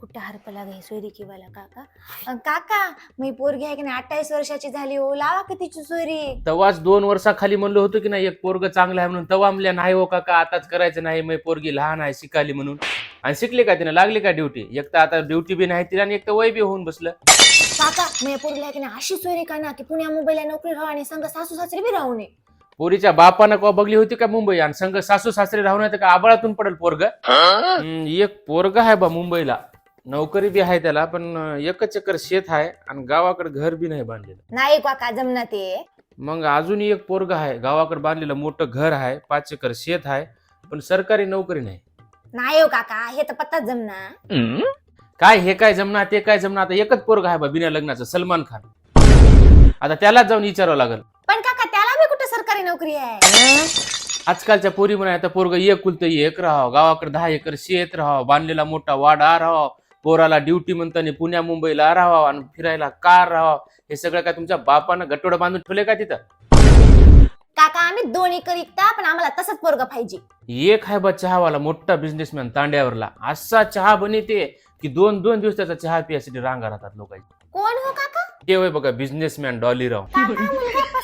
कुठं हरपला गे सोयरी किवाला काका? अं, काका मी पोरगी आहे की नाही अठ्ठावीस वर्षाची झाली हो लावा का तिची सोयरी? तेव्हाच दोन वर्षाखाली म्हणलं होतं की नाही एक पोरग चांगलं आहे म्हणून. तेव्हा म्हणल्या नाही हो काका आताच करायचं नाही मी पोरगी लहान आहे शिकाली म्हणून. आणि शिकली का तिने? लागली का ड्युटी? एक तर आता ड्युटी बी नाही तिला आणि एक तर वय बी होऊन बसलं. काका मी पोरगी आहे की नाही अशी सोयरी का ना की पुण्या मुंबईला नोकरी राहू आणि संघ सासू सासरी बी राहू नये. पोरीच्या बापानं का बघली होती का मुंबई? आणि संघ सासू सासरे राहून येतं का? आबाळातून पडेल पोरग. एक पोरग आहे बा मुंबईला. नोकरी बी आहे त्याला पण एकच एकर शेत आहे आणि गावाकडे घर बी नाही बांधलेलं. नाही काका जमना ते? मग अजून एक पोरग आहे गावाकडे बांधलेलं मोठं घर आहे पाच एकर शेत आहे पण सरकारी नोकरी नाही. नाही हो काका हे तर पत्ताच जमना. काय हे काय जमणार ते काय जमणार आता एकच पोरग आहे बा बिना लग्नाचं सलमान खान. आता त्यालाच जाऊन विचारावं लागल. पण काका त्याला बी कुठं सरकारी नोकरी आहे? आजकालच्या पोरी म्हणा आता पोरग एक कुलत एक राहावं गावाकडे दहा एकर शेत राहावं बांधलेला मोठा वाडा राहावं पोराला ड्युटी म्हणताना पुण्या मुंबईला राहावं आणि फिरायला कार राहावं. हे सगळं काय तुमच्या बापानं गटोडं बांधून ठेवले का तिथं? काका आम्ही दोन एकर विकता पण आम्हाला तसंच पोरग पाहिजे. एक आहे बा चहावाला मोठा बिझनेसमॅन तांड्यावरला. असा चहा बनते की दोन दोन दिवस त्याचा चहा पियासाठी रांगा राहतात लोकांची. कोण हो काका? ते होय बघा बिझनेसमॅन डॉलीराव काका मुलगा